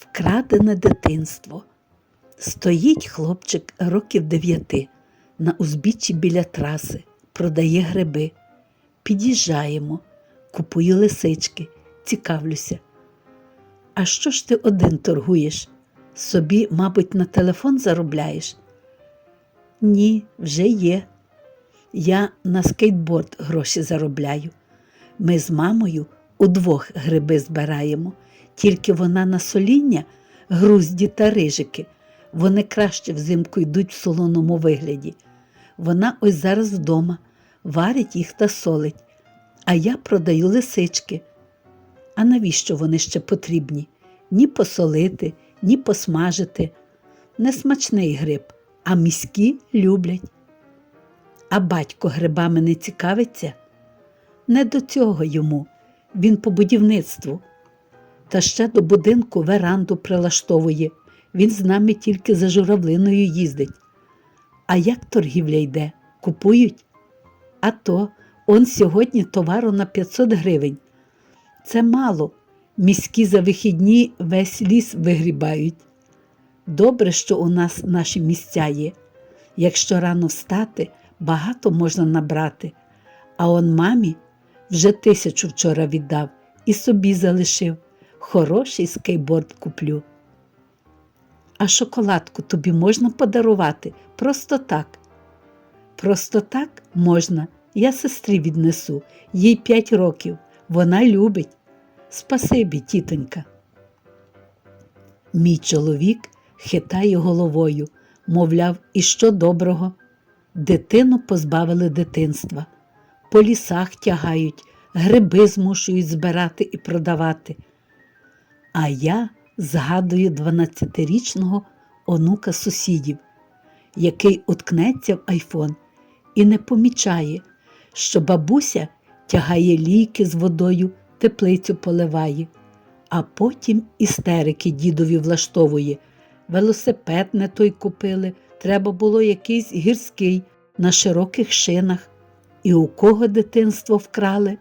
Вкрадене дитинство. Стоїть хлопчик років дев'яти на узбіччі біля траси, продає гриби. Під'їжджаємо, купую лисички, цікавлюся. А що ж ти один торгуєш? Собі, мабуть, на телефон заробляєш? Ні, вже є. Я на скейтборд гроші заробляю. Ми з мамою удвох гриби збираємо, тільки вона на соління, грузді та рижики. Вони краще взимку йдуть в солоному вигляді. Вона ось зараз вдома, варить їх та солить, а я продаю лисички. А навіщо вони ще потрібні? Ні посолити, ні посмажити. Несмачний гриб, а міські люблять. А батько грибами не цікавиться? Не до цього йому, він по будівництву. Та ще до будинку веранду прилаштовує. Він з нами тільки за журавлиною їздить. А як торгівля йде? Купують? А то, он сьогодні товару на 500 гривень. Це мало. Міські за вихідні весь ліс вигрібають. Добре, що у нас наші місця є. Якщо рано встати, багато можна набрати. А он мамі вже тисячу вчора віддав і собі залишив. Хороший скейборд куплю. А шоколадку тобі можна подарувати просто так. Просто так можна. Я сестрі віднесу, їй п'ять років. Вона любить. Спасибі, тітонька. Мій чоловік хитає головою, мовляв, і що доброго. Дитину позбавили дитинства, по лісах тягають, гриби змушують збирати і продавати. А я згадую 12-річного онука сусідів, який уткнеться в айфон і не помічає, що бабуся тягає ліки з водою, теплицю поливає, а потім істерики дідові влаштовує. Велосипед не той купили, треба було якийсь гірський на широких шинах. І у кого дитинство вкрали?